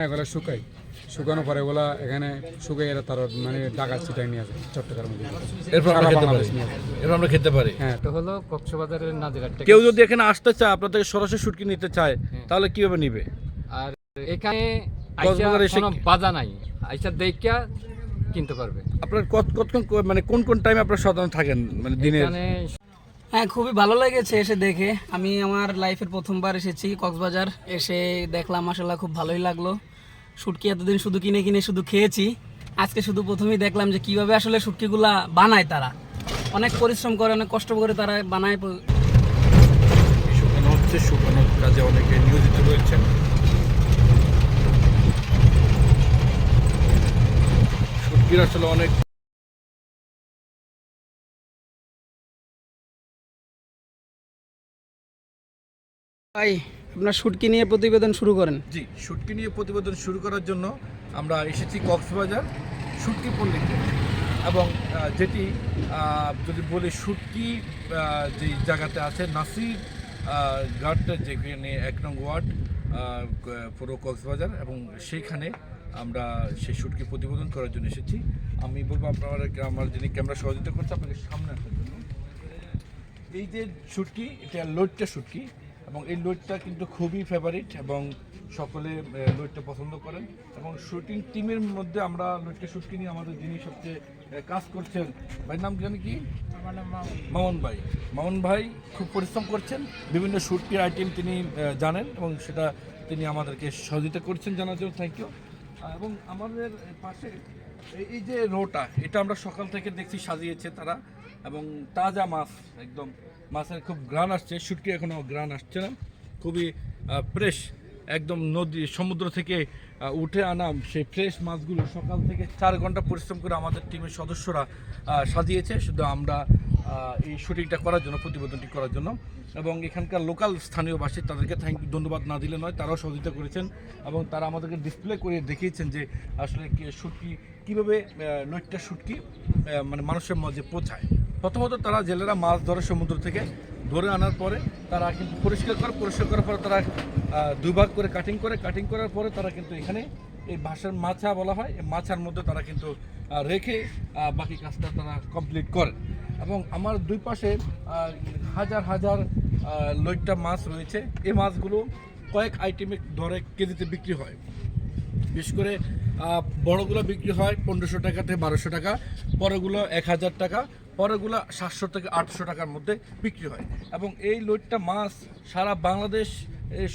এগুলো শুকাই। শুকানোর পরে ওগুলা এখানে শুকাই এরা তার মানে ঢাকা চিটাই নিয়ে আসে চট্টগ্রামে এরপর আমরা খেতে পারি। এরপর আমরা খেতে পারি। হ্যাঁ এটা হলো কক্সবাজারের নাজিরহাট কেউ যদি এখানে আসতে চায় আপনাদের সরাসরি শুটকি নিতে চায় তাহলে কীভাবে নিবে? আর এখানে কক্সবাজার এসে কোনো কি- বাজা নাই। আইসা দেখা কিনতে পারবে। আপনার কত কতক্ষণ মানে কোন কোন টাইমে আপনার সাধারণ থাকেন? মানে দিনের? হ্যাঁ খুবই ভালো লেগেছে এসে দেখে। আমি আমার লাইফের প্রথমবার এসেছি কক্সবাজার। এসে দেখলাম মাসাল্লাহ খুব ভালোই লাগল। শুটকি এতদিন শুধু কিনে কিনে শুধু খেয়েছি। আজকে শুধু প্রথমেই দেখলাম যে কীভাবে আসলে শুটকিগুলা বানায় তারা। অনেক পরিশ্রম করে অনেক কষ্ট করে তারা বানায়। শুকানো হচ্ছে শুকানোর কাজে অনেকে নিয়োজিত রয়েছেন। শুটকির আসলে অনেক ভাই আপনার শুটকি নিয়ে প্রতিবেদন শুরু করেন। জি, শুটকি নিয়ে প্রতিবেদন শুরু করার জন্য আমরা এসেছি কক্সবাজার শুটকি পল্লীতে। এবং যেটি যদি বলি শুটকি যে জায়গাতে আছে নাসির ঘাট যেখানে এক নং ওয়ার্ড পুরো কক্সবাজার, এবং সেইখানে আমরা সেই শুটকি প্রতিবেদন করার জন্য এসেছি। আমি বলব আপনার আমার যিনি ক্যামেরা সহযোগিতা করছে, আপনাকে সামনে আসার জন্য। এই যে শুটকি, এটা লোডটা শুটকি এবং এই লোডটা কিন্তু খুবই ফেভারিট এবং সকলে লোডটা পছন্দ করেন। এবং শুটিং টিমের মধ্যে আমরা লোডটা শুটকি নিয়ে আমাদের যিনি সবচেয়ে কাজ করছেন ভাইয়ের নাম জানি কি? মামুন। ভাই। মামুন ভাই খুব পরিশ্রম করছেন। বিভিন্ন শুটকির আইটেম তিনি জানেন এবং সেটা তিনি আমাদেরকে সহযোগিতা করছেন জানার জন্য। থ্যাংক ইউ এবং আমাদের পাশে এই যে রোটা এটা আমরা সকাল থেকে দেখছি সাজিয়েছে তারা। এবং তাজা মাছ, একদম মাছের খুব গ্রান আসছে, শুটকি এখনও গ্রান আসছে না। খুবই ফ্রেশ একদম নদী, সমুদ্র থেকে উঠে আনা সেই ফ্রেশ মাছগুলো সকাল থেকে চার ঘণ্টা পরিশ্রম করে আমাদের টিমের সদস্যরা সাজিয়েছে। শুধু আমরা এই শুটিংটা করার জন্য, প্রতিবেদনটি করার জন্য। এবং এখানকার লোকাল স্থানীয় বাসী, তাদেরকে থ্যাংক ধন্যবাদ না দিলে নয়, তারাও সহযোগিতা করেছেন। এবং তারা আমাদেরকে ডিসপ্লে করে দেখিয়েছেন যে আসলে শুটকি, কীভাবে নৈটটা শুটকি মানে মানুষের মাঝে পৌঁছায়। প্রথমত তারা জেলেরা মাছ ধরে সমুদ্র থেকে ধরে আনার পরে তারা কিন্তু পরিষ্কার করে পরিষ্কার করার পরে তারা দুভাগ করে কাটিং করে কাটিং করার পরে তারা কিন্তু এখানে এই ভাষার মাছা বলা হয়। এই মাছার মধ্যে তারা কিন্তু রেখে বাকি কাজটা তারা কমপ্লিট করে। এবং আমার দুই পাশে হাজার হাজার লইট্টা মাছ রয়েছে। এই মাছগুলো কয়েক আইটেমে ধরে কেজিতে বিক্রি হয়। বিশেষ করে বড়গুলো বিক্রি হয় পনেরোশো টাকা থেকে বারোশো টাকা পরেগুলো এক হাজার টাকা। পরেগুলো সাতশো থেকে আটশো টাকার মধ্যে বিক্রি হয়। এবং এই লোডটা মাছ সারা বাংলাদেশ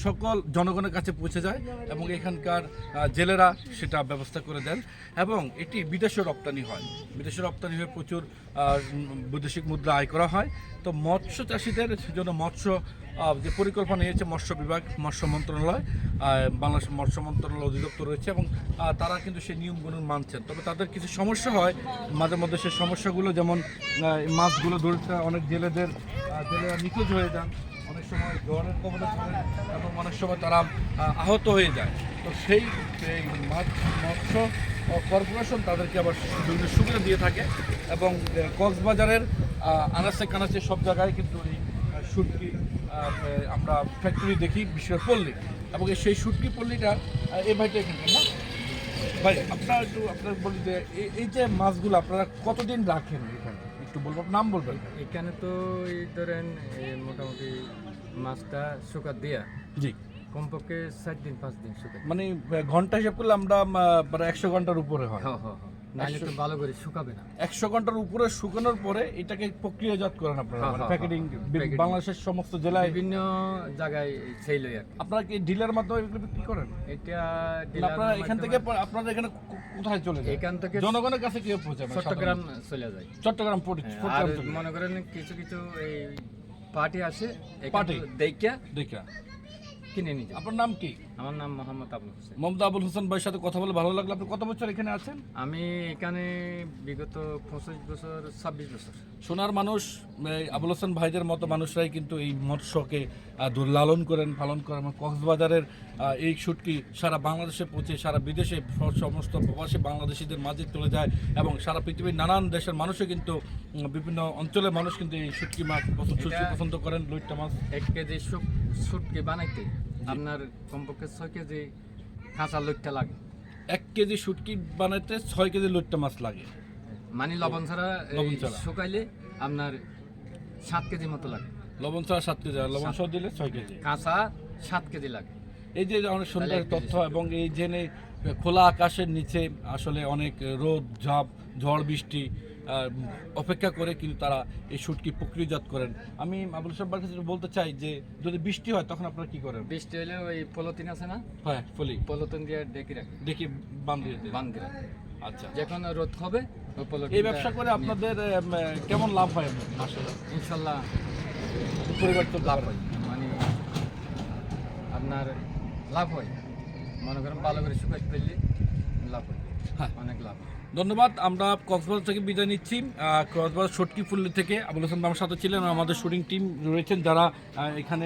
সকল জনগণের কাছে পৌঁছে যায় এবং এখানকার জেলেরা সেটা ব্যবস্থা করে দেন এবং এটি বিদেশে রপ্তানি হয়। বিদেশে রপ্তানি হয়ে প্রচুর বৈদেশিক মুদ্রা আয় করা হয়। তো মৎস্য চাষিদের জন্য মৎস্য যে পরিকল্পনা নিয়েছে মৎস্য বিভাগ, মৎস্য মন্ত্রণালয় বাংলাদেশ মৎস্য মন্ত্রণালয় অধিদপ্তর রয়েছে এবং তারা কিন্তু সেই নিয়মগুলো মানছেন। তবে তাদের কিছু সমস্যা হয়। মাঝে মধ্যে সেই সমস্যাগুলো যেমন মাছগুলো ধরতে অনেক জেলেদের জেলেরা নিখোঁজ হয়ে যান। অনেক সময় জ্বরের কবলে পড়েন এবং অনেক সময় তারা আহত হয়ে যায়। তো সেই মৎস্য কর্পোরেশন তাদেরকে আবার বিভিন্ন সুবিধা দিয়ে থাকে এবং কক্সবাজারের আনাচে কানাচে সব জায়গায় কিন্তু এই আহ, আমরা ফ্যাক্টরি দেখি বিশেষ করে পল্লী। এবং সেই শুটকি পল্লীটা এই ভাইটা এখানকার না? ভাই আপনার একটু আপনার বলি যে এই- যে মাছগুলো আপনারা কতদিন রাখেন এখানে? একটু বলব নাম বলবেন। এখানে তো এই ধরেন মোটামুটি মাছটা শুকা দিয়া? জি। কমপক্ষে সাত দিন পাঁচ দিন শুকা মানে ঘণ্টা হিসাব করলে আমরা একশো ঘণ্টার উপরে হয়। হ্যাঁ হ্যাঁ হ্যাঁ। নাহলে তো ভালো করে শুকাবে না। একশো ঘণ্টার উপরে শুকানোর পরে এটাকে প্রক্রিয়াজাত করেন আপনারা মানে প্যাকেটিং বাংলাদেশের সমস্ত জেলায় বিভিন্ন জায়গায় আর আপনারা কি ডিলার মাধ্যমে এগুলো বিক্রি করেন? এটা আপনারা এখান থেকে আপনারা এখানে কোথায় চলে যায়? এখান থেকে জনগণের কাছে কি পৌঁছাবে চট্টগ্রাম চলে যায়। চট্টগ্রাম। মনে করেন কিছু কিছু এই পার্টি আছে পার্টি? দেখা দেখা কিনে নিয়ে যায় আপনার নাম কি? আমার নাম মোহাম্মদ আবুল হোসেন। মমতা আবুল হোসেন ভাইয়ের সাথে কথা বলে ভালো লাগল। আপনি কত বছর এখানে আছেন? আমি এখানে বিগত পঁচিশ বছর ছাব্বিশ বছর। সোনার মানুষ আবুল হোসেন ভাইদের মতো মানুষরাই কিন্তু এই মৎস্যকে লালন করেন পালন করেন। এবং কক্সবাজারের এই শুটকি সারা বাংলাদেশে পৌঁছে সারা বিদেশে সমস্ত প্রবাসী বাংলাদেশিদের মাঝে চলে যায় এবং সারা পৃথিবীর নানান দেশের মানুষও কিন্তু বিভিন্ন অঞ্চলের মানুষ কিন্তু এই শুটকি মাছ পছন্দ করেন লইট্টা মাছ। এক কেজি শুট শুটকি বানাইতে আপনার কমপক্ষে ছয় কেজি কাঁচা লইট্টা লাগে। এক কেজি শুটকি বানাইতে ছয় কেজি লইট্টা মাছ লাগে। মানে লবণ ছাড়া লবণ ছাড়া। শুকাইলে আপনার সাত কেজি মতো লাগে। লবণ ছাড়া সাত কেজি আর লবণ সহ দিলে ছয় কেজি। কাঁচা সাত কেজি লাগে। এই যে অনেক সুন্দর তথ্য এবং এই জেনে খোলা আকাশের নিচে আসলে অনেক রোদ ঝাপ ঝড় বৃষ্টি অপেক্ষা করে কিন্তু তারা এই শুটকি প্রক্রিয়াজাত করেন। আমি আবুল সাহেবের কাছে বলতে চাই যে যদি বৃষ্টি হয় তখন আপনারা কি করেন? বৃষ্টি হলে ওই পলিথিন আছে না? হ্যাঁ ফলি পলিথিন দিয়ে ডেকে রাখে। দেখি বান দিয়ে দেন। আচ্ছা। যখন রোদ হবে এই ব্যবসা করে আপনাদের কেমন লাভ হয় আসলে ইনশাল্লাহ পরিবার তো লাভ হয়। মানে আপনার লাভ হয়। মনে করেন ভালো করে শুকাই ফেললে লাভ হয়। হ্যাঁ। অনেক লাভ ধন্যবাদ আমরা কক্সবাজার থেকে বিদায় নিচ্ছি। কক্সবাজার ছটকি ফুল্লি থেকে আবুল হাসান আমার সাথে ছিলেন। আমাদের শুটিং টিম রয়েছেন যারা এখানে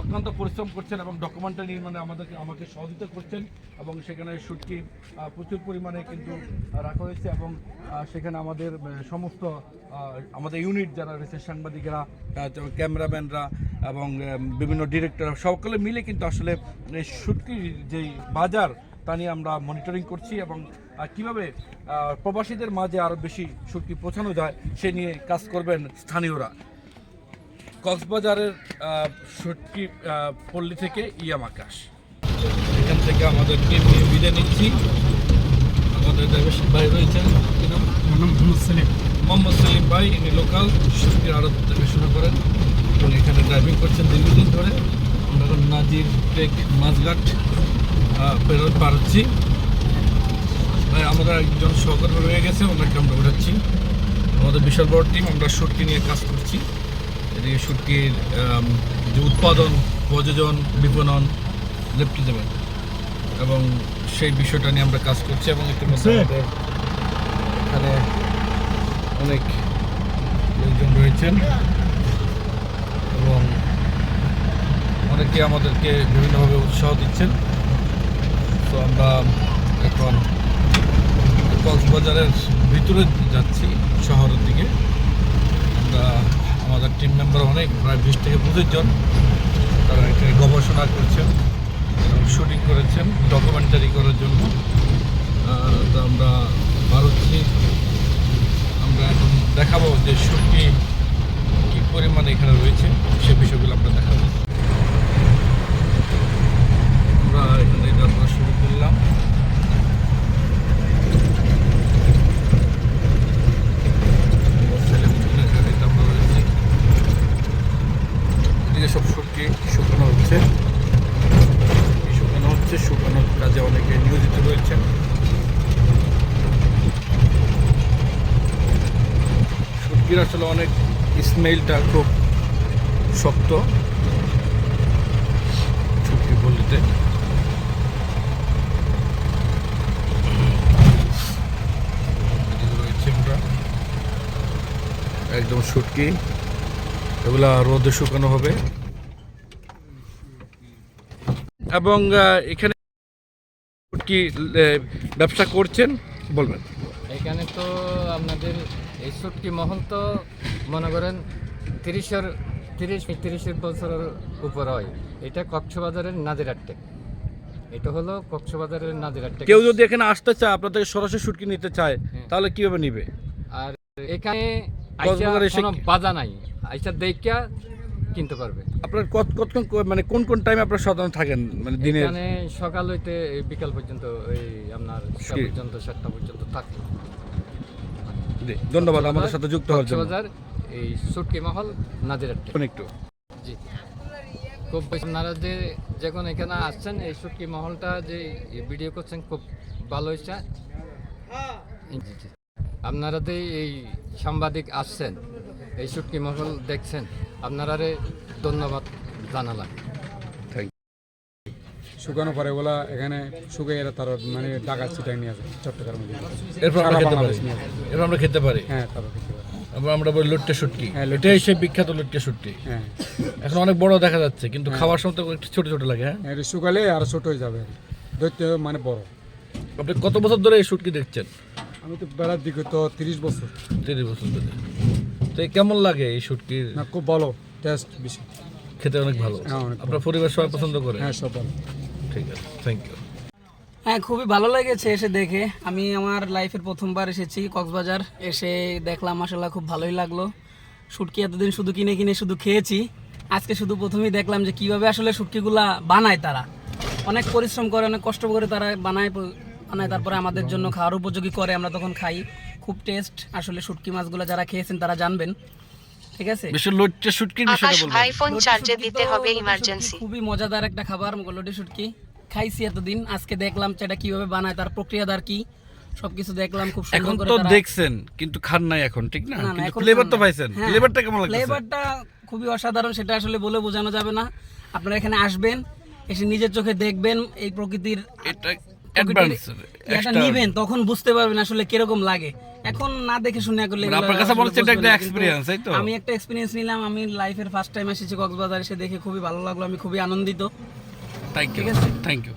অক্লান্ত পরিশ্রম করছেন এবং ডকুমেন্টারি নির্মাণে আমাদেরকে, আমাকে সহযোগিতা করছেন এবং সেখানে শুটকি প্রচুর পরিমাণে কিন্তু রাখা হয়েছে এবং সেখানে আমাদের সমস্ত আমাদের ইউনিট যারা রয়েছে, সাংবাদিকেরা ক্যামেরাম্যানরা এবং বিভিন্ন ডিরেক্টর সকলে মিলে কিন্তু আসলে এই শুটকির যেই বাজার, তা নিয়ে আমরা মনিটরিং করছি এবং কীভাবে প্রবাসীদের মাঝে আরও বেশি শুটকি পৌঁছানো যায়, সে নিয়ে কাজ করবেন স্থানীয়রা। কক্সবাজারের আহ, পল্লী থেকে ইয়াম আকাশ। এখান থেকে আমাদের টিম নিয়ে বিদায় নিচ্ছি। আমাদের ড্রাইভার ভাই রয়েছেন কি নাম? মোহাম্মদ সেলিম। ভাই ইনি লোকাল শুটকির আড়ত থেকে শুরু করেন। এবং এখানে ড্রাইভিং করছেন দীর্ঘদিন ধরে। আমরা এখন নাজির টেক মাঝঘাট পেরোয় পার হচ্ছি আমাদের একজন সহকর্মী রয়ে গেছে ওনাকে আমরা উঠাচ্ছি। আমাদের বিশাল বড় টিম আমরা শুটকি নিয়ে কাজ করছি। এদিকে শুটকির যে উৎপাদন প্রযোজন বিপণন লেপটে দেবেন। এবং সেই বিষয়টা নিয়ে আমরা কাজ করছি এবং ইতিমধ্যে আমাদের এখানে অনেক লোকজন রয়েছেন। এবং অনেকে আমাদেরকে বিভিন্নভাবে উৎসাহ দিচ্ছেন। তো আমরা এখন কক্সবাজারের ভিতরে যাচ্ছি শহরের দিকে। আমরা আমাদের টিম মেম্বার অনেক, প্রায় বিশ থেকে পঁচিশ জন। তারা এখানে গবেষণা করছেন শুটিং করেছেন ডকুমেন্টারি করার জন্য। তো আমরা ভারতকে, আমরা এখন দেখাবো যে শুটটি কী পরিমাণে এখানে রয়েছে, সে বিষয়গুলো আমরা দেখাবো আমরা এখানে যাত্রা শুরু করলাম ছেলেমেয়েদের গাড়িতে আমরা রয়েছি। এদিকে সব শুটকি, শুকানো হচ্ছে। শুকানো হচ্ছে শুকানোর কাজে অনেকে নিয়োজিত রয়েছেন। শুটকির আসলে অনেক স্মেলটা খুব শক্ত রয়েছে আমরা। একদম শুটকি। এগুলা রোদে শুকানো হবে। এবং এখানে আহ, ব্যবসা করছেন? বলবেন। এখানে তো আপনাদের এই সুটকি মহল তো মনে করেন তিরিশের তিরিশ তিরিশের বছরের উপর হয়। এটা কক্সবাজারের নাজিরাট্টেক এটা হলো কক্সবাজারের নাজিরাট্টেক কেউ যদি এখানে আসতে চায় আপনাদের সরাসরি শুটকি নিতে চায় তাহলে কীভাবে নিবে? আর এখানে কোনো বাধা নাই। আইসা দেখা কিনতে পারবে। আপনার কত কত মানে কোন কোন টাইমে আপনারা সাধারণত থাকেন? মানে দিনের এখানে সকাল হইতে বিকাল পর্যন্ত এই আপনার? পর্যন্ত সাতটা পর্যন্ত থাকে। জি, ধন্যবাদ আমাদের সাথে যুক্ত হওয়ার জন্য। এই সুটকি মহল এখন একটু। জি। খুব বেশি আপনারা যে যখন এখানে আসছেন এই সুটকি মহলটা যে ভিডিও করছেন খুব ভালো হয়েছে। জি, জি। আপনারা যে এই সাংবাদিক আসছেন এই সুটকি মহল দেখছেন আপনারা ধন্যবাদ জানালাম। থ্যাংক শুকানো পরে ওগুলা এখানে শুকিয়ে এরা তার মানে ডাকা চিটাই নিয়ে আসে চট্টগ্রাম এরপর আমরা খেতে পারি। এরপর আমরা খেতে পারি। হ্যাঁ তারপর খেতে পারে। আমরা বলি লুট্টে শুটকি। হ্যাঁ, লুট্টে এটাই সেই বিখ্যাত লুট্টে শুটকি। হ্যাঁ। এখন অনেক বড় দেখা যাচ্ছে কিন্তু খাওয়ার সময় তো একটু ছোট ছোট লাগে হ্যাঁ? এটা শুকালে আর ছোট হয়ে যাবে। দৈত্য মানে বড়। আপনি কত বছর ধরে এই শুটকি দেখছেন? আমি তো বেড়ার দিকে তো তিরিশ বছর। তিরিশ বছর ধরে। তো কেমন লাগে এই শুটকির? না খুব ভালো টেস্ট বেশি। খেতে অনেক ভালো। হ্যাঁ, আপনার পরিবার সবাই পছন্দ করে? হ্যাঁ সব ভালো। ঠিক আছে থ্যাংক ইউ হ্যাঁ খুবই ভালো লেগেছে এসে দেখে। আমি আমার লাইফের প্রথমবার এসেছি কক্সবাজার। এসে দেখলাম মাসাল্লাহ খুব ভালোই লাগল। শুটকি এতদিন শুধু কিনে কিনে শুধু খেয়েছি। আজকে শুধু প্রথমেই দেখলাম যে কীভাবে আসলে শুটকিগুলা বানায় তারা। অনেক পরিশ্রম করে অনেক কষ্ট করে তারা বানায় বানায় তারপরে আমাদের জন্য খাওয়ার উপযোগী করে আমরা তখন খাই। খুব টেস্ট আসলে শুটকি মাছগুলো যারা খেয়েছেন তারা জানবেন। ঠিক আছে? বেশি লোটটা শুটকির বিষয়টা আকাশ বলবেন। ভাই ফোন লটি চার্জে দিতে হবে ইমার্জেন্সি খুবই মজাদার একটা খাবার লটি শুটকি। খাইছি এতদিন আজকে দেখলাম সেটা কীভাবে বানায় তার প্রক্রিয়াদার কি? সবকিছু দেখলাম খুব সুন্দর এখন তো দেখছেন কিন্তু খান নাই এখন ঠিক না? কিন্তু এখন ফ্লেভার তো পাইছেন। হ্যাঁ, ফ্লেভারটা কেমন লাগছে ফ্লেভারটা খুবই অসাধারণ সেটা আসলে বলে বোঝানো যাবে না। আপনারা এখানে আসবেন এসে নিজের চোখে দেখবেন এই প্রকৃতির এটা অ্যাডভান্স নিবেন তখন বুঝতে পারবেন আসলে কীরকম লাগে। এখন না দেখে শুনে করলে মানে আপনার কাছে বলছে এটা একটা এক্সপেরিয়েন্স তাই তো? আমি একটা এক্সপেরিয়েন্স নিলাম আমি লাইফের ফার্স্ট টাইম এসেছি কক্সবাজার এসে দেখে খুবই ভালো লাগল আমি খুবই আনন্দিত। Thank you thank you